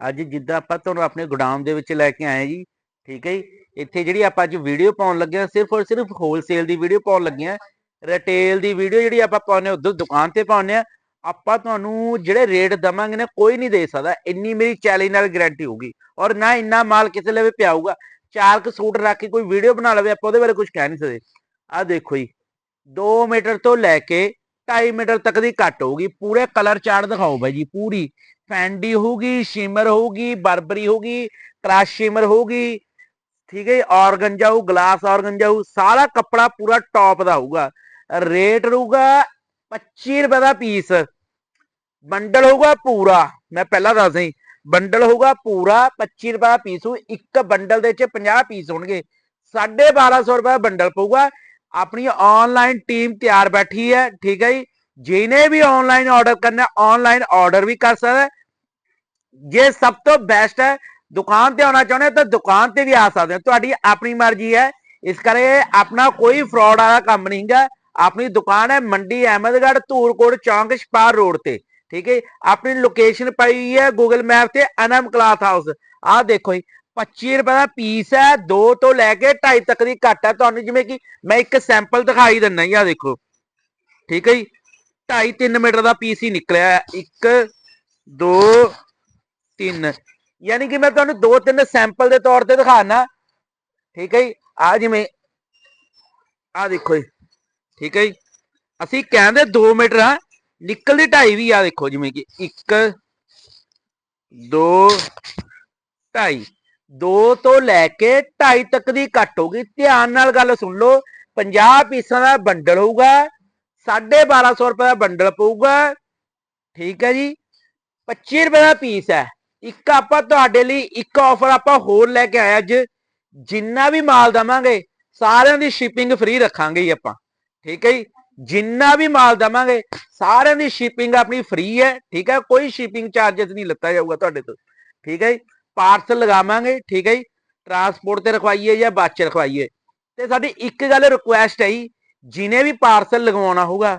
ਅੱਜ ਜਿੱਦਾਂ ਆਪਾਂ ਤੁਹਾਨੂੰ ਆਪਣੇ ਗੋਦਾਮ ਦੇ ਵਿੱਚ ਲੈ ਕੇ ਆਏ ਜੀ, ਠੀਕ ਹੈ ਜੀ? ਇੱਥੇ ਜਿਹੜੀ ਆਪਾਂ ਅੱਜ ਵੀਡੀਓ ਪਾਉਣ ਲੱਗੇ ਹਾਂ, ਸਿਰਫ ਔਰ ਸਿਰਫ ਹੋਲਸੇਲ ਦੀ ਵੀਡੀਓ ਪਾਉਣ ਲੱਗੇ ਹਾਂ ਰਿਟੇਲ ਦੀ ਵੀਡੀਓ ਜਿਹੜੀ ਆਪਾਂ ਪਾਉਨੇ ਉਧਰ ਦੁਕਾਨ ਤੇ ਪਾਉਨੇ ਆ ਆਪਾਂ ਤੁਹਾਨੂੰ ਜਿਹੜੇ ਰੇਟ ਦਵਾਂਗੇ ਨਾ, ਕੋਈ ਨਹੀਂ ਦੇ ਸਕਦਾ, ਇੰਨੀ ਮੇਰੀ ਚੈਲੰਜ ਨਾਲ ਗਾਰੰਟੀ ਹੋਊਗੀ ਔਰ ਨਾ ਇੰਨਾ ਮਾਲ ਕਿਸੇ ਲਈ ਪਿਆ ਹੋਊਗਾ, ਚਾਰ ਕੁ ਸੂਟ ਰੱਖ ਕੇ ਕੋਈ ਵੀਡੀਓ ਬਣਾ ਲਵੇ, ਆਪਾਂ ਉਹਦੇ ਬਾਰੇ ਕੁਝ ਕਹਿ ਨਹੀਂ ਸਕਦੇ। ਆ ਦੇਖੋ ਜੀ 2 ਮੀਟਰ ਤੋਂ ਲੈ ਕੇ 2.5 ਮੀਟਰ ਤੱਕ ਦੀ ਕੱਟ ਹੋਊਗੀ, ਪੂਰੇ ਕਲਰ ਚਾਰਟ ਦਿਖਾਓ ਬਾਈ ਜੀ, ਪੂਰੀ। ਫੈਂਡੀ ਹੋਊਗੀ, ਸ਼ਿਮਰ ਹੋਊਗੀ, ਬਰਬਰੀ ਹੋਊਗੀ ਕ੍ਰਾਸ਼ ਸ਼ਿਮਰ ਹੋਊਗੀ, ਠੀਕ ਹੈ ਜੀ, ਔਰਗੰਜਾ ਹੋਊ, ਗਲਾਸ ਔਰਗੰਜਾ ਹੋਊ, ਸਾਰਾ ਕੱਪੜਾ ਪੂਰਾ ਟੌਪ ਦਾ ਹੋਊਗਾ। ਰੇਟ ਰਹੂਗਾ 25 ਰੁਪਏ ਦਾ ਪੀਸ ਬੰਡਲ ਹੋਊਗਾ ਪੂਰਾ, ਮੈਂ ਪਹਿਲਾਂ ਦੱਸ ਦਈ ਬੰਡਲ ਹੋਊਗਾ ਪੂਰਾ 25 ਰੁਪਏ ਦਾ ਪੀਸ ਹੋ ਇੱਕ ਬੰਡਲ ਦੇ ਵਿੱਚ 50 ਪੀਸ ਹੋਣਗੇ 1250 ਰੁਪਏ ਦਾ ਬੰਡਲ ਪਊਗਾ, ਆਪਣੀ ਆਨਲਾਈਨ ਟੀਮ ਤਿਆਰ ਬੈਠੀ ਹੈ, ਠੀਕ ਹੈ ਜੀ ਜਿਹਨੇ ਵੀ ਆਨਲਾਈਨ ਆਰਡਰ ਕਰਨਾ ਆਨਲਾਈਨ ਆਰਡਰ ਵੀ ਕਰ ਸਕਦਾ ਜੇ ਸਭ ਤੋਂ ਬੈਸਟ ਹੈ, ਦੁਕਾਨ ਤੇ ਆਉਣਾ ਚਾਹੁੰਦੇ ਤਾਂ ਦੁਕਾਨ ਤੇ ਵੀ ਆ ਸਕਦੇ ਹੋ। ਤੁਹਾਡੀ ਆਪਣੀ ਮਰਜ਼ੀ ਹੈ। ਇਸ ਕਰਕੇ ਆਪਣਾ ਕੋਈ ਫਰਾਡ ਵਾਲਾ ਕੰਮ ਨਹੀਂ ਹੈਗਾ। ਆਪਣੀ ਦੁਕਾਨ ਹੈ ਮੰਡੀ ਅਹਿਮਦਗੜ੍ਹ, ਧੂਰਕੋਟ ਚੌਂਕ, ਛਪਾਰ ਰੋਡ ਤੇ। ਠੀਕ ਹੈ ਆਪਣੀ ਲੋਕੇਸ਼ਨ ਪਈ ਹੈ ਗੂਗਲ ਮੈਪ ਤੇ ਅਨਮ ਕਲਾਥ ਹਾਊਸ ਆਹ ਦੇਖੋ ਜੀ 25 ਰੁਪਏ ਦਾ ਪੀਸ ਹੈ। 2 ਤੋਂ ਲੈ ਕੇ 2.5 ਤੱਕ ਦੀ ਘੱਟ ਹੈ। ਤੁਹਾਨੂੰ ਜਿਵੇਂ ਕਿ ਮੈਂ ਇੱਕ ਸੈਂਪਲ ਦਿਖਾਈ ਦਿੰਨਾ ਜੀ, ਆਹ ਦੇਖੋ। ਠੀਕ ਹੈ ਜੀ? 2.5 3 ਮੀਟਰ ਦਾ ਪੀਸ ਹੀ ਨਿਕਲਿਆ ਹੈ। 1 2 3 ਯਾਨੀ ਕਿ ਮੈਂ ਤੁਹਾਨੂੰ ਦੋ ਤਿੰਨ ਸੈਂਪਲ ਦੇ ਤੌਰ ਤੇ ਦਿਖਾਣਾ ਠੀਕ ਹੈ ਜੀ? ਆ ਜਿਵੇਂ ਆ ਦੇਖੋ ਜੀ। ਠੀਕ ਹੈ ਜੀ? ਅਸੀਂ ਕਹਿੰਦੇ 2 ਮੀਟਰ ਆ, ਨਿਕਲਦੀ ਢਾਈ ਵੀ ਆ ਦੇਖੋ ਜਿਵੇਂ ਕਿ 1 2 2.5 2 ਤੋਂ ਲੈ ਕੇ ਢਾਈ ਤੱਕ ਦੀ ਕੱਟ ਹੋਗੀ ਧਿਆਨ ਨਾਲ ਗੱਲ ਸੁਣ ਲਓ। 50 ਪੀਸਾਂ ਦਾ ਬੰਡਲ ਹੋਊਗਾ। 1250 ਰੁਪਏ ਦਾ ਬੰਡਲ ਪਊਗਾ। ਠੀਕ ਹੈ ਜੀ। 25 ਰੁਪਏ ਦਾ ਪੀਸ ਹੈ। ਇੱਕ ਆਪਾਂ ਤੁਹਾਡੇ ਲਈ ਇੱਕ ਆਫਰ ਆਪਾਂ ਹੋਰ ਲੈ ਕੇ ਆਏ ਅੱਜ। ਜਿੰਨਾ ਵੀ ਮਾਲ ਦਵਾਂਗੇ, ਸਾਰਿਆਂ ਦੀ ਸ਼ਿਪਿੰਗ ਫ੍ਰੀ ਰੱਖਾਂਗੇ ਜੀ ਆਪਾਂ। ਠੀਕ ਹੈ ਜੀ। ਜਿੰਨਾ ਵੀ ਮਾਲ ਦਵਾਂਗੇ, ਸਾਰਿਆਂ ਦੀ ਸ਼ਿਪਿੰਗ ਆਪਣੀ ਫ੍ਰੀ ਹੈ। ਠੀਕ ਹੈ। ਕੋਈ ਸ਼ਿਪਿੰਗ ਚਾਰजेस ਨਹੀਂ ਲੱਤਾ ਜਾਊਗਾ ਤੁਹਾਡੇ ਤੋਂ। ਠੀਕ ਹੈ ਜੀ। ਪਾਰਸਲ ਲਗਾਵਾਂਗੇ। ਠੀਕ ਹੈ ਜੀ। ਟਰਾਂਸਪੋਰਟ ਤੇ ਰਖਵਾਈਏ ਜਾਂ ਬੱਸ 'ਚ ਰਖਵਾਈਏ। ਤੇ ਸਾਡੀ ਇੱਕ ਗੱਲ ਰਿਕੁਐਸਟ ਹੈ ਜੀ। ਜਿਨੇ ਵੀ ਪਾਰਸਲ ਲਗਵਾਉਣਾ ਹੋਊਗਾ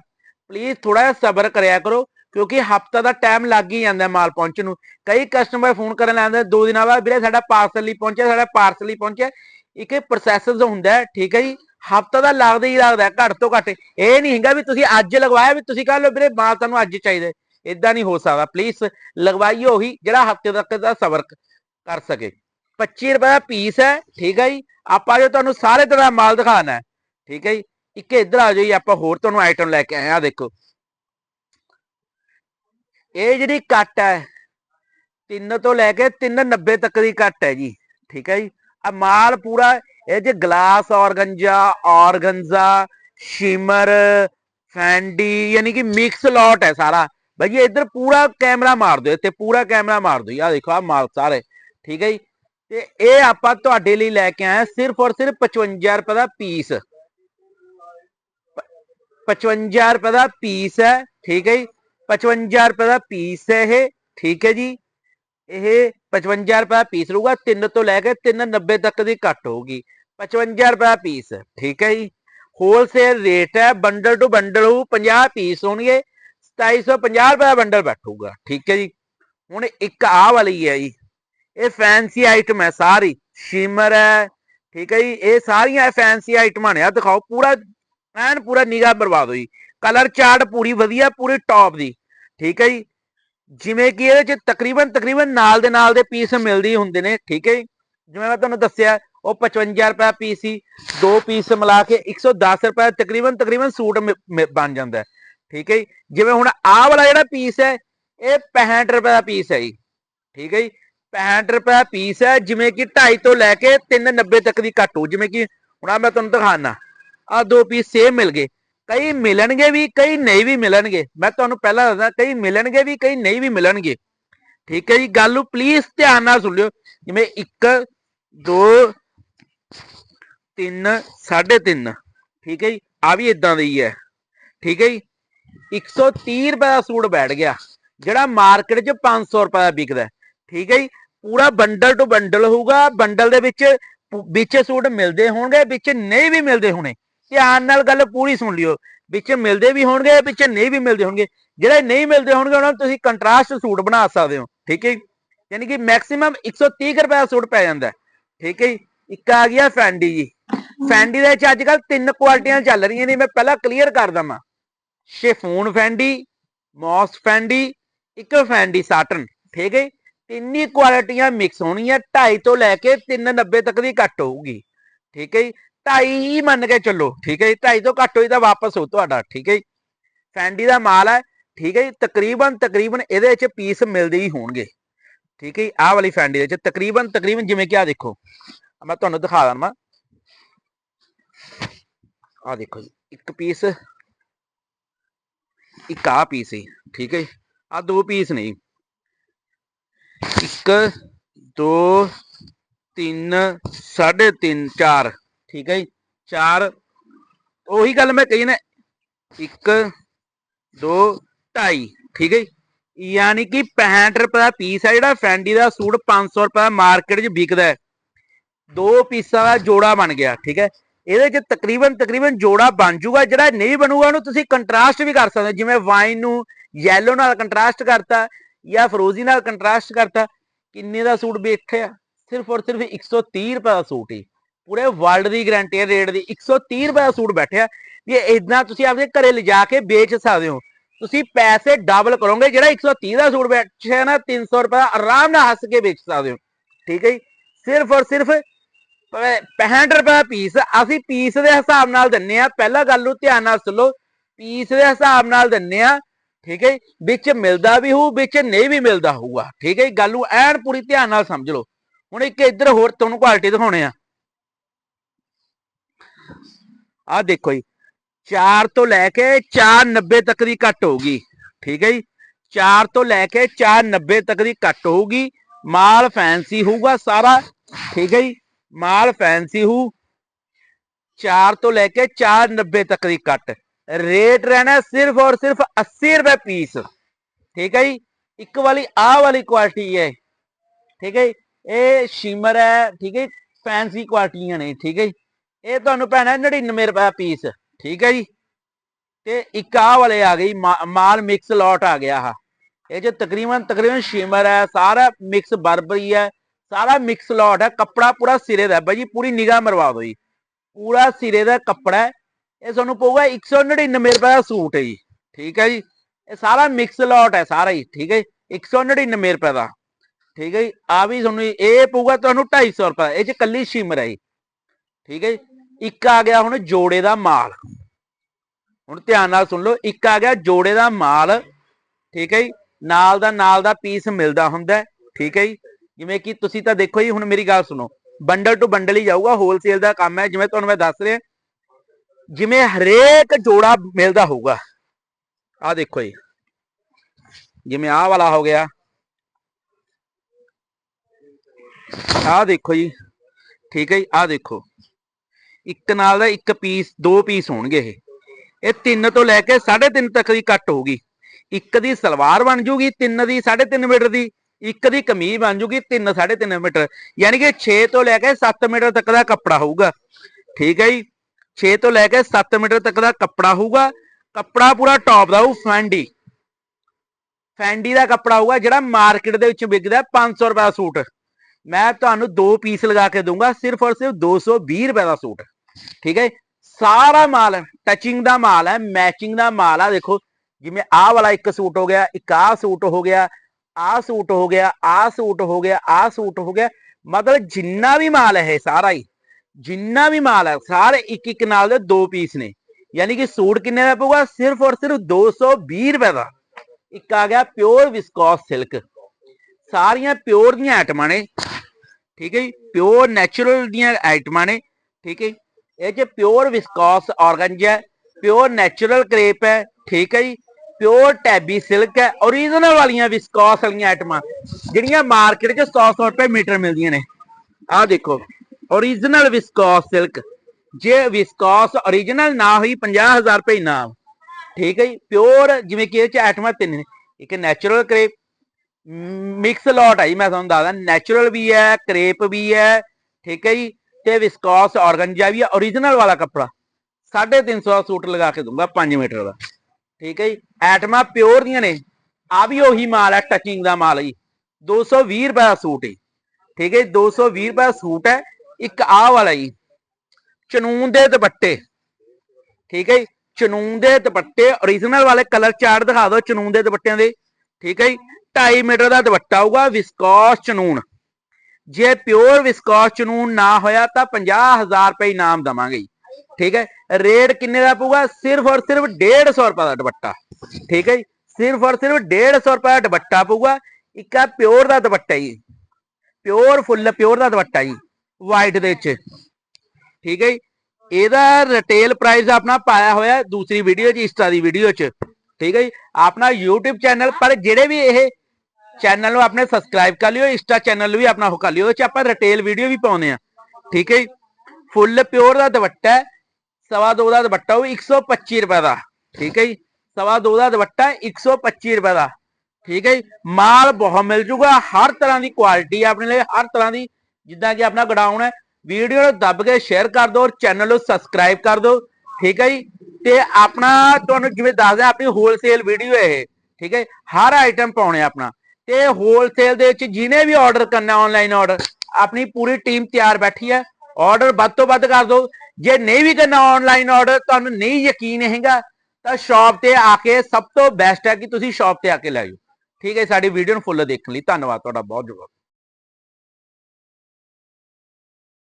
ਪਲੀਜ਼ ਥੋੜਾ ਜਿਹਾ ਸਬਰ ਕਰਿਆ ਕਰੋ, ਕਿਉਂਕਿ ਹਫਤਾ ਦਾ ਟਾਈਮ ਲੱਗ ਹੀ ਜਾਂਦਾ ਮਾਲ ਪਹੁੰਚਣ ਨੂੰ। ਕਈ ਕਸਟਮਰ ਫੋਨ ਕਰਨ ਲੈਂਦੇ ਦੋ ਦਿਨਾਂ ਬਾਅਦ ਵੀਰੇ ਸਾਡਾ ਪਾਰਸਲ ਨਹੀਂ ਪਹੁੰਚਿਆ, ਸਾਡਾ ਪਾਰਸਲ ਨਹੀਂ ਪਹੁੰਚਿਆ। ਇੱਕ ਪ੍ਰੋਸੈਸ ਹੁੰਦਾ ਠੀਕ ਹੈ ਜੀ? ਹਫਤਾ ਦਾ ਲੱਗਦਾ ਹੀ ਲੱਗਦਾ ਘੱਟ ਤੋਂ ਘੱਟ। ਇਹ ਨਹੀਂ ਹੈਗਾ ਵੀ ਤੁਸੀਂ ਅੱਜ ਲਗਵਾਇਆ, ਵੀ ਤੁਸੀਂ ਕਹ ਲਓ ਵੀਰੇ ਮਾਲ ਤੁਹਾਨੂੰ ਅੱਜ ਚਾਹੀਦਾ ਇਦਾਂ ਨਹੀਂ ਹੋ ਸਕਦਾ। ਪਲੀਜ਼ ਲਗਵਾਈਓ ਉਹੀ ਜਿਹੜਾ ਹਫ਼ਤੇ ਤੱਕ ਦਾ ਸਬਰ ਕਰ ਸਕੇ। 25 ਰੁਪਏ ਦਾ ਪੀਸ ਹੈ, ਠੀਕ ਹੈ ਜੀ? ਆਪਾਂ ਜੋ ਤੁਹਾਨੂੰ ਸਾਰੇ ਤਰ੍ਹਾਂ ਮਾਲ ਦਿਖਾਣਾ ਹੈ, ਠੀਕ ਹੈ ਜੀ? ਇੱਕ ਇੱਧਰ ਆ ਜਾਓ ਜੀ ਆਪਾਂ ਹੋਰ ਤੁਹਾਨੂੰ ਆਈਟਮ ਲੈ ਕੇ ਆਏ ਆ ਦੇਖੋ। ਇਹ ਜਿਹੜੀ ਕੱਟ ਹੈ 3 ਤੋਂ ਲੈ ਕੇ 390 ਤੱਕ ਦੀ ਕੱਟ ਹੈ ਜੀ, ਠੀਕ ਹੈ ਜੀ। ਆ ਮਾਲ ਪੂਰਾ, ਇਹ ਜੇ glass organza, organza, shimmer, fendi, ਯਾਨੀ ਕਿ ਮਿਕਸ ਲੋਟ ਹੈ ਸਾਰਾ। ਭਾਈ ਜੀ, ਇੱਧਰ ਪੂਰਾ ਕੈਮਰਾ ਮਾਰ ਦਿਓ, ਇੱਥੇ ਪੂਰਾ ਕੈਮਰਾ ਮਾਰ ਦਿਓ ਆ ਦੇਖੋ ਆ ਮਾਲ ਸਾਰੇ, ਠੀਕ ਹੈ ਜੀ। ਤੇ ਇਹ ਆਪਾਂ ਤੁਹਾਡੇ ਲਈ ਲੈ ਕੇ ਆਏ ਸਿਰਫ ਔਰ ਸਿਰਫ 55 ਰੁਪਏ ਦਾ ਪੀਸ 55 ਰੁਪਏ ਦਾ ਪੀਸ ਹੈ, ਠੀਕ ਹੈ ਜੀ? 55 ਰੁਪਏ ਦਾ ਪੀਸ ਹੈ ਇਹ, ਠੀਕ ਹੈ ਜੀ? ਇਹ 55 ਰੁਪਏ ਦਾ ਪੀਸ ਰਹੂਗਾ 3 ਤੋਂ ਲੈ ਕੇ 390 ਤੱਕ ਦੀ ਕੱਟ ਹੋਊਗੀ। 55 ਰੁਪਏ ਦਾ ਪੀਸ ਠੀਕ ਹੈ ਜੀ? ਹੋਲਸੇਲ ਰੇਟ ਹੈ ਬੰਡਲ ਟੂ ਬੰਡਲ ਹੋਊ 50 ਪੀਸ ਹੋਣਗੇ 2750 ਰੁਪਏ ਦਾ ਬੰਡਲ ਬੈਠੂਗਾ, ਠੀਕ ਹੈ ਜੀ? ਹੁਣ ਇੱਕ ਆਹ ਵਾਲੀ ਹੈ ਜੀ, ਇਹ ਫੈਂਸੀ ਆਈਟਮ ਹੈ ਸਾਰੀ ਸ਼ਿਮਰ ਹੈ, ਠੀਕ ਹੈ ਜੀ? ਇਹ ਸਾਰੀਆਂ ਫੈਂਸੀ ਆਈਟਮਾਂ ਨੇ ਆ ਦਿਖਾਓ, ਪੂਰਾ ਐਨ ਪੂਰਾ ਨਿਗਾਹ ਬਰਬਾਦ ਹੋਈ। ਕਲਰ ਚਾਰਟ ਪੂਰੀ ਵਧੀਆ, ਪੂਰੀ ਟੌਪ ਦੀ। ਠੀਕ ਹੈ ਜੀ? ਜਿਵੇਂ ਕਿ ਇਹਦੇ ਚ ਤਕਰੀਬਨ ਤਕਰੀਬਨ ਨਾਲ ਦੇ ਨਾਲ ਦੇ ਪੀਸ ਮਿਲਦੀ ਹੁੰਦੇ ਨੇ। ਠੀਕ ਹੈ ਜੀ? ਜਿਵੇਂ ਮੈਂ ਤੁਹਾਨੂੰ ਦੱਸਿਆ, ਉਹ 55 ਰੁਪਏ ਪੀਸ ਸੀ। ਦੋ ਪੀਸ ਮਿਲਾ ਕੇ 110 ਰੁਪਏ ਤਕਰੀਬਨ ਤਕਰੀਬਨ ਸੂਟ ਮਿ- ਮਿ- ਬਣ ਜਾਂਦਾ ਠੀਕ ਹੈ ਜੀ? ਜਿਵੇਂ ਹੁਣ ਆਹ ਵਾਲਾ ਜਿਹੜਾ ਪੀਸ ਹੈ, ਇਹ 65 ਰੁਪਏ ਦਾ ਪੀਸ ਹੈ ਜੀ। ਠੀਕ ਹੈ ਜੀ? 65 ਰੁਪਏ ਪੀਸ ਹੈ, ਜਿਵੇਂ ਕਿ 2.5 ਤੋਂ ਲੈ ਕੇ 390 ਤੱਕ ਦੀ ਘੱਟ ਹੋ ਜਿਵੇਂ ਕਿ ਹੁਣ ਮੈਂ ਤੁਹਾਨੂੰ ਦਿਖਾਣਾ ਆ ਦੋ ਪੀਸ ਸੇਮ ਮਿਲ ਗਏ। ਕਈ ਮਿਲਣਗੇ ਵੀ, ਕਈ ਨਹੀਂ ਵੀ ਮਿਲਣਗੇ। ਮੈਂ ਤੁਹਾਨੂੰ ਪਹਿਲਾਂ ਦੱਸਦਾ, ਕਈ ਮਿਲਣਗੇ ਵੀ, ਕਈ ਨਹੀਂ ਵੀ ਮਿਲਣਗੇ। ਠੀਕ ਹੈ ਜੀ, ਗੱਲ ਨੂੰ ਪਲੀਜ਼ ਧਿਆਨ ਨਾਲ ਸੁਣ ਲਿਓ। ਜਿਵੇਂ 1 2 3 3.5 ਠੀਕ ਹੈ ਜੀ ਆ ਵੀ ਇਦਾਂ ਦੀ ਹੀ। ਹੈ ਠੀਕ ਹੈ ਜੀ 130 ਰੁਪਏ ਦਾ ਸੂਟ ਬੈਠ ਗਿਆ, ਜਿਹੜਾ ਮਾਰਕੀਟ 'ਚ 500 ਰੁਪਏ ਦਾ ਵਿਕਦਾ ਠੀਕ ਹੈ ਜੀ, ਪੂਰਾ ਬੰਡਲ ਟੂ ਬੰਡਲ ਹੋਊਗਾ। ਬੰਡਲ ਦੇ ਵਿੱਚ ਵਿੱਚ ਸੂਟ ਮਿਲਦੇ ਹੋਣਗੇ, ਵਿੱਚ ਨਹੀਂ ਵੀ ਮਿਲਦੇ ਹੋਣੇ। ਧਿਆਨ ਨਾਲ ਗੱਲ ਪੂਰੀ ਸੁਣ ਲਿਓ। ਵਿੱਚ ਮਿਲਦੇ ਵੀ ਹੋਣਗੇ ਵਿੱਚ ਨਹੀਂ ਵੀ ਮਿਲਦੇ ਹੋਣਗੇ। ਜਿਹੜੇ ਨਹੀਂ ਮਿਲਦੇ ਹੋਣਗੇ ਉਹਨਾਂ ਨੂੰ ਤੁਸੀਂ ਕੰਟਰਾਸਟ ਸੂਟ ਬਣਾ ਸਕਦੇ ਹੋ। ਠੀਕ ਹੈ? ਯਾਨੀ ਕਿ ਮੈਕਸਿਮਮ 130 ਕੁ ਰੁਪਏ ਦਾ ਸੂਟ ਪੈ ਜਾਂਦਾ। ਠੀਕ ਹੈ ਇੱਕ ਆ ਗਿਆ ਫੈਂਡੀ ਜੀ। ਫੈਂਡੀ ਦੇ ਵਿੱਚ ਅੱਜ ਕੱਲ ਤਿੰਨ ਕੁਆਲਿਟੀਆਂ ਚੱਲ ਰਹੀਆਂ ਨੇ। ਮੈਂ ਪਹਿਲਾਂ ਕਲੀਅਰ ਕਰ ਦਵਾਂ। ਸ਼ਿਫੋਨ ਫੈਂਡੀ ਮੌਸ ਫੈਂਡੀ ਇੱਕ ਫੈਂਡੀ ਸਾਟਨ ਠੀਕ ਹੈ? ਤਿੰਨੀ ਕੁਆਲਿਟੀਆਂ ਮਿਕਸ ਹੋਣੀਆਂ। 2.5 ਤੋਂ ਲੈ ਕੇ 390 ਤੱਕ ਦੀ ਘੱਟ ਹੋਊਗੀ। ਠੀਕ ਹੈ ਢਾਈ ਹੀ ਮੰਨ ਕੇ ਚੱਲੋ, ਠੀਕ ਹੈ ਜੀ? ਢਾਈ ਤੋਂ ਘੱਟ ਹੋਈ ਤਾਂ ਵਾਪਸ ਹੋ ਤੁਹਾਡਾ, ਠੀਕ ਹੈ ਜੀ? ਫੈਂਡੀ ਦਾ ਮਾਲ ਹੈ, ਠੀਕ ਹੈ ਜੀ? ਤਕਰੀਬਨ ਤਕਰੀਬਨ ਇਹਦੇ ਵਿੱਚ ਪੀਸ ਮਿਲਦੇ ਹੀ ਹੋਣਗੇ। ਠੀਕ ਹੈ ਜੀ? ਆਹ ਵਾਲੀ ਫੈਂਡੀ ਦੇ ਵਿੱਚ ਤਕਰੀਬਨ ਤਕਰੀਬਨ ਜਿਵੇਂ ਕਿ ਆ ਦੇਖੋ। ਮੈਂ ਤੁਹਾਨੂੰ ਦਿਖਾ ਦਵਾਂ ਆ ਦੇਖੋ ਜੀ, ਇੱਕ ਪੀਸ ਇੱਕ ਆ ਪੀਸ ਹੈ ਠੀਕ ਹੈ ਆ ਦੋ ਪੀਸ ਨੇ ਇੱਕ, ਦੋ, ਤਿੰਨ, ਸਾਢੇ ਤਿੰਨ, ਚਾਰ। ਠੀਕ ਹੈ ਜੀ, ਚਾਰ, ਉਹੀ ਗੱਲ ਮੈਂ ਕਹੀ ਨਾ, ਇੱਕ, ਦੋ, ਢਾਈ, ਠੀਕ ਹੈ ਜੀ, ਯਾਨੀ ਕਿ 65 ਰੁਪਏ ਦਾ ਪੀਸ ਹੈ ਜਿਹੜਾ ਫੈਂਡੀ ਦਾ ਸੂਟ 500 ਰੁਪਏ ਦਾ ਮਾਰਕੀਟ 'ਚ ਵਿਕਦਾ ਹੈ। ਦੋ ਪੀਸਾਂ ਦਾ ਜੋੜਾ ਬਣ ਗਿਆ, ਠੀਕ ਹੈ, ਇਹਦੇ 'ਚ ਤਕਰੀਬਨ ਤਕਰੀਬਨ ਜੋੜਾ ਬਣ ਜੂਗਾ, ਜਿਹੜਾ ਨਹੀਂ ਬਣੂਗਾ ਉਹਨੂੰ ਤੁਸੀਂ ਕੰਟਰਾਸਟ ਵੀ ਕਰ ਸਕਦੇ ਜਿਵੇਂ ਵਾਈਨ ਨੂੰ ਯੈਲੋ ਨਾਲ ਕੰਟਰਾਸਟ ਕਰਤਾ ਜਾਂ ਫਰੋਜ਼ੀ ਨਾਲ ਕੰਟਰਾਸਟ ਕਰਤਾ, ਕਿੰਨੇ ਦਾ ਸੂਟ ਬੈਠਿਆ ਸਿਰਫ ਔਰ ਸਿਰਫ 130 ਰੁਪਏ ਦਾ ਸੂਟ ਹੀ। ਪੂਰੇ ਵਰਲਡ ਦੀ ਗਾਰੰਟੀ ਹੈ ਰੇਟ ਦੀ। 130 ਰੁਪਏ ਦਾ ਸੂਟ ਬੈਠਿਆ। ਵੀ ਇਦਾਂ ਤੁਸੀਂ ਆਪਦੇ ਘਰੇ ਲਿਜਾ ਕੇ ਵੇਚ ਸਕਦੇ ਹੋ, ਤੁਸੀਂ ਪੈਸੇ ਡਬਲ ਕਰੋਗੇ, ਜਿਹੜਾ 130 ਦਾ ਸੂਟ ਬੈਠਿਆ ਨਾ 300 ਰੁਪਏ ਦਾ, ਆਰਾਮ ਨਾਲ ਹੱਸ ਕੇ ਵੇਚ ਸਕਦੇ ਹੋ। ਠੀਕ ਹੈ ਜੀ? ਸਿਰਫ ਔਰ ਸਿਰਫ ਪ- 65 ਰੁਪਏ ਦਾ ਪੀਸ ਅਸੀਂ ਪੀਸ ਦੇ ਹਿਸਾਬ ਨਾਲ ਦਿੰਨੇ ਆ। ਪਹਿਲਾ ਗੱਲ ਨੂੰ ਧਿਆਨ ਨਾਲ ਸੁਣੋ। ਪੀਸ ਦੇ ਹਿਸਾਬ ਨਾਲ ਦਿੰਨੇ ਆ। ਠੀਕ ਹੈ ਜੀ? ਵਿੱਚ ਮਿਲਦਾ ਵੀ ਹੋਊ, ਵਿੱਚ ਨਹੀਂ ਵੀ ਮਿਲਦਾ ਹੋਊਗਾ। ਠੀਕ ਹੈ ਜੀ? ਗੱਲ ਨੂੰ ਐਨ ਪੂਰੀ ਧਿਆਨ ਨਾਲ ਸਮਝ ਲਓ। ਹੁਣ ਇੱਕ ਇੱਧਰ ਹੋਰ ਤੁਹਾਨੂੰ ਕੁਆਲਿਟੀ ਦਿਖਾਉਣੇ ਆ। ਆ ਦੇਖੋ ਜੀ 4 ਤੋਂ ਲੈ ਕੇ 490 ਤੱਕ ਦੀ ਕੱਟ ਹੋਊਗੀ ਠੀਕ ਹੈ ਜੀ 4 ਤੋਂ ਲੈ ਕੇ 490 ਤੱਕ ਦੀ ਕੱਟ ਹੋਊਗੀ ਮਾਲ ਫੈਂਸੀ ਹੋਊਗਾ ਸਾਰਾ ਠੀਕ ਹੈ ਜੀ ਮਾਲ ਫੈਂਸੀ ਹੋਊ 4 ਤੋਂ ਲੈ ਕੇ 490 ਤੱਕ ਦੀ ਕੱਟ ਰੇਟ ਰਹਿਣਾ ਸਿਰਫ ਔਰ ਸਿਰਫ 80 ਰੁਪਏ ਪੀਸ ਠੀਕ ਹੈ ਜੀ ਇੱਕ ਵਾਲੀ ਆਹ ਵਾਲੀ ਕੁਆਲਿਟੀ ਹੈ ਠੀਕ ਹੈ ਜੀ ਇਹ ਸ਼ਿਮਰ ਹੈ ਠੀਕ ਹੈ ਫੈਂਸੀ ਕੁਆਲਿਟੀਆਂ ਨੇ ਠੀਕ ਹੈ ਜੀ ਇਹ ਤੁਹਾਨੂੰ ਪੈਣਾ 99 ਰੁਪਏ ਪੀਸ ਠੀਕ ਹੈ ਜੀ? ਤੇ ਇੱਕ ਆਹ ਵਾਲੇ ਆ ਗਈ ਮਾ- ਮਾਲ ਮਿਕਸ ਲੋਟ ਆ ਗਿਆ ਆ ਇਹ ਜੋ ਤਕਰੀਬਨ ਤਕਰੀਬਨ ਸ਼ਿਮਰ ਹੈ, ਸਾਰਾ ਮਿਕਸ ਬਰਬਰੀ ਹੈ, ਸਾਰਾ ਮਿਕਸ ਲੋਟ ਹੈ, ਕੱਪੜਾ ਪੂਰਾ ਸਿਰੇ ਦਾ ਬਾਈ ਜੀ, ਪੂਰੀ ਨਿਗਾਹ ਮਰਵਾ ਦਿਓ ਜੀ। ਪੂਰਾ ਸਿਰੇ ਦਾ ਕੱਪੜਾ ਹੈ। ਇਹ ਤੁਹਾਨੂੰ ਪਊਗਾ 199 ਰੁਪਏ ਦਾ ਸੂਟ ਹੈ ਜੀ, ਠੀਕ ਹੈ ਜੀ? ਇਹ ਸਾਰਾ ਮਿਕਸ ਲੋਟ ਹੈ ਸਾਰਾ ਹੀ, ਠੀਕ ਹੈ 199 ਰੁਪਏ ਦਾ, ਠੀਕ ਹੈ ਜੀ? ਆ ਵੀ ਤੁਹਾਨੂੰ ਇਹ ਪਊਗਾ ਤੁਹਾਨੂੰ 250 ਰੁਪਏ, ਇਹ ਚ ਕੱਲੀ ਸ਼ਿਮਰ ਹੈ ਜੀ। ਠੀਕ ਹੈ ਜੀ? ਇੱਕ ਆ ਗਿਆ ਹੁਣ ਜੋੜੇ ਦਾ ਮਾਲ। ਹੁਣ ਧਿਆਨ ਨਾਲ ਸੁਣ ਲਓ, ਇੱਕ ਆ ਗਿਆ ਜੋੜੇ ਦਾ ਮਾਲ। ਠੀਕ ਹੈ ਨਾਲ ਦਾ ਨਾਲ ਦਾ ਪੀਸ ਮਿਲਦਾ ਹੁੰਦਾ ਠੀਕ ਹੈ ਜਿਵੇਂ ਕਿ ਤੁਸੀਂ ਤਾਂ ਦੇਖੋ ਜੀ, ਹੁਣ ਮੇਰੀ ਗੱਲ ਸੁਣੋ। ਬੰਡਲ ਟੂ ਬੰਡਲ ਹੀ ਜਾਊਗਾ ਹੋਲਸੇਲ ਦਾ ਕੰਮ ਹੈ, ਜਿਵੇਂ ਤੁਹਾਨੂੰ ਮੈਂ ਦੱਸ ਰਿਹਾ। ਜਿਵੇਂ ਹਰੇਕ ਜੋੜਾ ਮਿਲਦਾ ਹੋਊਗਾ। ਆ ਦੇਖੋ ਜੀ। ਜਿਵੇਂ ਆਹ ਵਾਲਾ ਹੋ ਗਿਆ। ਆਹ ਦੇਖੋ ਜੀ। ਠੀਕ ਹੈ ਜੀ? ਆਹ ਦੇਖੋ। ਇੱਕ ਨਾਲ ਦਾ ਇੱਕ ਪੀਸ ਦੋ ਪੀਸ ਹੋਣਗੇ ਇਹ। ਇਹ 3 ਤੋਂ ਲੈ ਕੇ 3.5 ਤੱਕ ਦੀ ਕੱਟ ਹੋਊਗੀ। ਇੱਕ ਦੀ ਸਲਵਾਰ ਬਣ ਜੂਗੀ 3 ਦੀ 3.5 ਮੀਟਰ ਦੀ, ਇੱਕ ਦੀ ਕਮੀਜ਼ ਬਣ ਜੂਗੀ 3 3.5 ਮੀਟਰ। ਯਾਨੀ ਕਿ 6 ਤੋਂ ਲੈ ਕੇ 7 ਮੀਟਰ ਤੱਕ ਦਾ ਕੱਪੜਾ ਹੋਊਗਾ। ਠੀਕ ਹੈ ਜੀ? 6 ਤੋਂ ਲੈ ਕੇ 7 ਮੀਟਰ ਤੱਕ ਦਾ ਕੱਪੜਾ ਹੋਊਗਾ। ਕੱਪੜਾ ਪੂਰਾ ਟੌਪ ਦਾ ਹੋਊ, ਫੈਂਡੀ। ਫੈਂਡੀ ਦਾ ਕੱਪੜਾ ਹੋਊਗਾ, ਜਿਹੜਾ ਮਾਰਕੀਟ ਦੇ ਵਿੱਚ ਵਿਕਦਾ 500 ਰੁਪਏ ਦਾ ਸੂਟ। ਮੈਂ ਤੁਹਾਨੂੰ ਦੋ ਪੀਸ ਲਗਾ ਕੇ ਦੂੰਗਾ ਸਿਰਫ ਔਰ ਸਿਰਫ 220 ਰੁਪਏ ਦਾ ਸੂਟ। ਠੀਕ ਹੈ ਸਾਰਾ ਮਾਲ ਟਚਿੰਗ ਦਾ ਮਾਲ ਹੈ ਮੈਚਿੰਗ ਦਾ ਮਾਲ ਆ, ਦੇਖੋ, ਜਿਵੇਂ ਆਹ ਵਾਲਾ ਇੱਕ ਸੂਟ ਹੋ ਗਿਆ, ਇੱਕ ਆਹ ਸੂਟ ਹੋ ਗਿਆ, ਆਹ ਸੂਟ ਹੋ ਗਿਆ, ਆਹ ਸੂਟ ਹੋ ਗਿਆ, ਆਹ ਸੂਟ ਹੋ ਗਿਆ, ਮਤਲਬ ਜਿੰਨਾ ਵੀ ਮਾਲ ਹੈ ਇਹ ਸਾਰਾ ਹੀ, ਜਿੰਨਾ ਵੀ ਮਾਲ ਹੈ, ਸਾਰੇ ਇੱਕ ਇੱਕ ਨਾਲ ਦੇ ਦੋ ਪੀਸ ਨੇ, ਯਾਨੀ ਕਿ ਸੂਟ ਕਿੰਨੇ ਦਾ ਪਊਗਾ? ਸਿਰਫ ਔਰ ਸਿਰਫ 220 ਰੁਪਏ ਦਾ। ਇੱਕ ਆ ਗਿਆ ਪਿਓਰ ਵਿਸਕੋਸ ਸਿਲਕ ਸਾਰੀਆਂ ਪਿਓਰ ਦੀਆਂ ਆਈਟਮਾਂ ਨੇ, ਠੀਕ ਹੈ ਜੀ? ਪਿਓਰ ਨੈਚੁਰਲ ਦੀਆਂ ਆਈਟਮਾਂ ਨੇ, ਠੀਕ ਹੈ ਜੀ। ਇਹ ਚ ਪਿਓਰ ਵਿਸਕੋਸ ਆਰਗੰਜਾ ਹੈ ਪਿਓਰ ਨੈਚੁਰਲ ਕ੍ਰੇਪ ਹੈ, ਠੀਕ ਹੈ ਜੀ ਪਿਓਰ ਟੈਬੀ ਸਿਲਕ ਹੈ ਓਰੀਜਨਲ ਵਾਲੀਆਂ ਵਿਸਕੋਸ ਵਾਲੀਆਂ ਆਈਟਮਾਂ ਜਿਹੜੀਆਂ ਮਾਰਕੀਟ 'ਚ 100-100 ਰੁਪਏ ਮੀਟਰ ਮਿਲਦੀਆਂ ਨੇ। ਆਹ ਦੇਖੋ ਓਰੀਜਨਲ ਵਿਸਕੋਸ ਸਿਲਕ ਜੇ ਵਿਸਕੋਸ ਓਰੀਜਨਲ ਨਾ ਹੋਈ 50000 ਰੁਪਏ ਇਨਾਮ, ਠੀਕ ਹੈ ਜੀ ਪਿਓਰ ਜਿਵੇਂ ਕਿ ਇਹ ਚ ਆਈਟਮਾਂ ਤਿੰਨ ਨੇ, ਇੱਕ ਨੈਚੁਰਲ ਕ੍ਰੇਪ ਮਿਕਸ ਲੋਟ ਹੈ ਜੀ, ਮੈਂ ਤੁਹਾਨੂੰ ਦੱਸਦਾ ਨੈਚੁਰਲ ਵੀ ਹੈ ਕ੍ਰੇਪ ਵੀ ਹੈ, ਠੀਕ ਹੈ ਜੀ ਤੇ ਵਿਸਕੋਸ ਆਰਗੰਜਾ ਵੀ ਹੈ ਓਰੀਜਨਲ ਵਾਲਾ ਕੱਪੜਾ। 350 ਦਾ ਸੂਟ ਲਗਾ ਕੇ ਦੂੰਗਾ 5 ਮੀਟਰ ਦਾ। ਠੀਕ ਹੈ ਜੀ? ਐਟਮਾਂ ਪਿਓਰ ਦੀਆਂ ਨੇ। ਆ ਵੀ ਉਹੀ ਮਾਲ ਹੈ ਟੱਚਿੰਗ ਦਾ ਮਾਲ ਜੀ। 220 ਰੁਪਏ ਦਾ ਸੂਟ ਹੈ ਠੀਕ ਹੈ 220 ਰੁਪਏ ਦਾ ਸੂਟ ਹੈ। ਇੱਕ ਆਹ ਵਾਲਾ ਜੀ। ਚਨੂਨ ਦੇ ਦੁਪੱਟੇ। ਠੀਕ ਹੈ ਜੀ, ਚਨੂਨ ਦੇ ਦੁਪੱਟੇ origignal ਵਾਲੇ ਕਲਰ ਚਾਰਟ ਦਿਖਾ ਦਿਓ ਚਨੂਨ ਦੇ ਦੁਪੱਟਿਆਂ ਦੇ। ਠੀਕ ਹੈ ਜੀ? 2.5 ਮੀਟਰ ਦਾ ਦੁਪੱਟਾ ਆਊਗਾ ਵਿਸਕੋਸ ਚਨੂਨ। ਜੇ ਪਿਓਰ ਵਿਸਕੋਸ ਚਨੂਨ ਨਾ ਹੋਇਆ ਤਾਂ 50000 ਰੁਪਏ ਇਨਾਮ ਦਵਾਂਗੇ ਠੀਕ ਹੈ? ਰੇਟ ਕਿੰਨੇ ਦਾ ਪਊਗਾ? ਸਿਰਫ ਔਰ ਸਿਰਫ 150 ਰੁਪਏ ਦਾ ਦੁਪੱਟਾ। ਠੀਕ ਹੈ ਜੀ? ਸਿਰਫ ਔਰ ਸਿਰਫ 150 ਰੁਪਏ ਦਾ ਦੁਪੱਟਾ ਪਊਗਾ। ਇੱਕ ਆ ਪਿਓਰ ਦਾ ਦੁਪੱਟਾ ਜੀ। ਪਿਓਰ, ਫੁੱਲ ਪਿਓਰ ਦਾ ਦੁਪੱਟਾ ਜੀ। ਵਾਈਟ ਦੇ ਵਿੱਚ। ਠੀਕ ਹੈ ਜੀ? ਇਹਦਾ ਰਿਟੇਲ ਪ੍ਰਾਈਸ ਆਪਣਾ ਪਾਇਆ ਹੋਇਆ ਦੂਸਰੀ ਵੀਡੀਓ 'ਚ, ਇੰਸਟਾ ਦੀ ਵੀਡੀਓ 'ਚ। ਠੀਕ ਹੈ ਜੀ? ਆਪਣਾ YouTube ਚੈਨਲ ਪਰ ਜਿਹੜੇ ਵੀ ਇਹ ਚੈਨਲ ਨੂੰ ਆਪਣੇ ਸਬਸਕ੍ਰਾਈਬ ਕਰ ਲਿਓ ਇੰਸਟਾ ਚੈਨਲ ਵੀ ਆਪਣਾ ਉਹ ਕਰ ਲਿਓ, ਉਹਦੇ 'ਚ ਆਪਾਂ ਰਿਟੇਲ ਵੀਡੀਓ ਵੀ ਪਾਉਂਦੇ ਆ ਠੀਕ ਹੈ ਜੀ? ਫੁੱਲ ਪਿਓਰ ਦਾ ਦੁਪੱਟਾ ਹੈ, ਸਵਾ ਦੋ ਦਾ ਦੁਪੱਟਾ ਉਹ 125 ਰੁਪਏ ਦਾ। ਠੀਕ ਹੈ ਜੀ? ਸਵਾ ਦੋ ਦਾ ਦੁਪੱਟਾ 125 ਰੁਪਏ ਦਾ। ਠੀਕ ਹੈ ਜੀ? ਮਾਲ ਬਹੁਤ ਮਿਲ ਜੂਗਾ, ਹਰ ਤਰ੍ਹਾਂ ਦੀ ਕੁਆਲਿਟੀ ਆਪਣੇ ਲਈ, ਹਰ ਤਰ੍ਹਾਂ ਦੀ। ਜਿੱਦਾਂ ਕਿ ਆਪਣਾ ਗਡਾਊਨ ਹੈ ਵੀਡੀਓ ਨੂੰ ਦੱਬ ਕੇ ਸ਼ੇਅਰ ਕਰ ਦਿਓ ਔਰ ਚੈਨਲ ਨੂੰ ਸਬਸਕ੍ਰਾਈਬ ਕਰ ਦਿਓ। ਠੀਕ ਹੈ ਜੀ? ਤੇ ਆਪਣਾ ਤੁਹਾਨੂੰ ਜਿਵੇਂ ਦੱਸਦਾ ਆਪਣੀ ਹੋਲਸੇਲ ਵੀਡੀਓ ਹੈ ਇਹ। ਠੀਕ ਹੈ ਹਰ ਆਈਟਮ ਪਾਉਣੇ ਆ ਆਪਣਾ। ਤੇ ਹੋਲਸੇਲ ਦੇ ਵਿੱਚ ਜਿਹਨੇ ਵੀ ਆਰਡਰ ਕਰਨਾ ਆਨਲਾਈਨ ਆਰਡਰ ਆਪਣੀ ਪੂਰੀ ਟੀਮ ਤਿਆਰ ਬੈਠੀ ਹੈ। ਆਰਡਰ ਵੱਧ ਤੋਂ ਵੱਧ ਕਰ ਦਿਓ। ਜੇ ਨਹੀਂ ਵੀ ਕਰਨਾ ਆਨਲਾਈਨ ਆਰਡਰ ਤੁਹਾਨੂੰ ਨਹੀਂ ਯਕੀਨ ਹੈਗਾ, ਤਾਂ ਸ਼ਾਪ ਤੇ ਆ ਕੇ ਸਭ ਤੋਂ ਬੈਸਟ ਹੈ ਕਿ ਤੁਸੀਂ ਸ਼ਾਪ ਤੇ ਆ ਕੇ ਲੈ ਜਾਓ। ਠੀਕ ਹੈ ਸਾਡੀ ਵੀਡੀਓ ਨੂੰ ਫੁੱਲ ਦੇਖਣ ਲਈ ਧੰਨਵਾਦ, ਤੁਹਾਡਾ ਬਹੁਤ ਬਹੁਤ